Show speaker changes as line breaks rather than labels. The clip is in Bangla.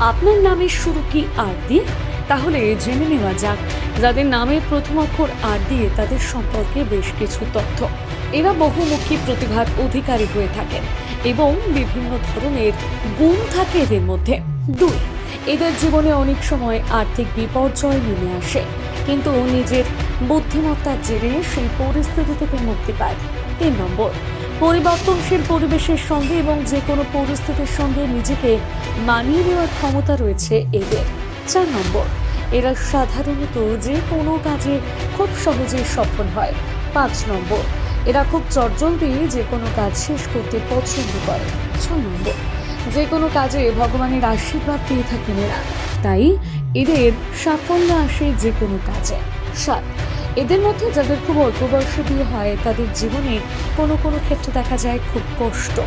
আপনার নামের শুরু কি আর দিয়ে তাহলে জেনে নেওয়া যাক, যাদের নামের প্রথম অক্ষর আর দিয়ে তাদের সম্পর্কে বেশ কিছু তথ্য। এরা বহুমুখী প্রতিভার অধিকারী হয়ে থাকেন এবং বিভিন্ন ধরনের গুণ থাকে এদের মধ্যে। দুই, এদের জীবনে অনেক সময় আর্থিক বিপর্যয় নেমে আসে, কিন্তু নিজের বুদ্ধিমত্তার জেরে সেই পরিস্থিতি থেকে মুক্তি পায়। তিন নম্বর পরিবর্তনশীল পরিবেশের সঙ্গে এবং যে কোনো পরিস্থিতির সঙ্গে নিজেকে মানিয়ে নেওয়ার ক্ষমতা রয়েছে এদের। চার নম্বর, এরা সাধারণত যে কোনো কাজে খুব সহজেই সফল হয়। পাঁচ নম্বর, এরা খুব চটজলদি যে কোনো কাজ শেষ করতে পছন্দ করে। ছয় নম্বর, যে কোনো কাজে ভগবানের আশীর্বাদ পেয়ে থাকেন এরা। তাই এদের সাফল্য আসে যে কোনো কাজে। সাত এদের মধ্যে যাদের খুব অল্প বয়সে বিয়ে হয়, তাদের জীবনে কোনো কোনো ক্ষেত্রে দেখা যায় খুব কষ্ট।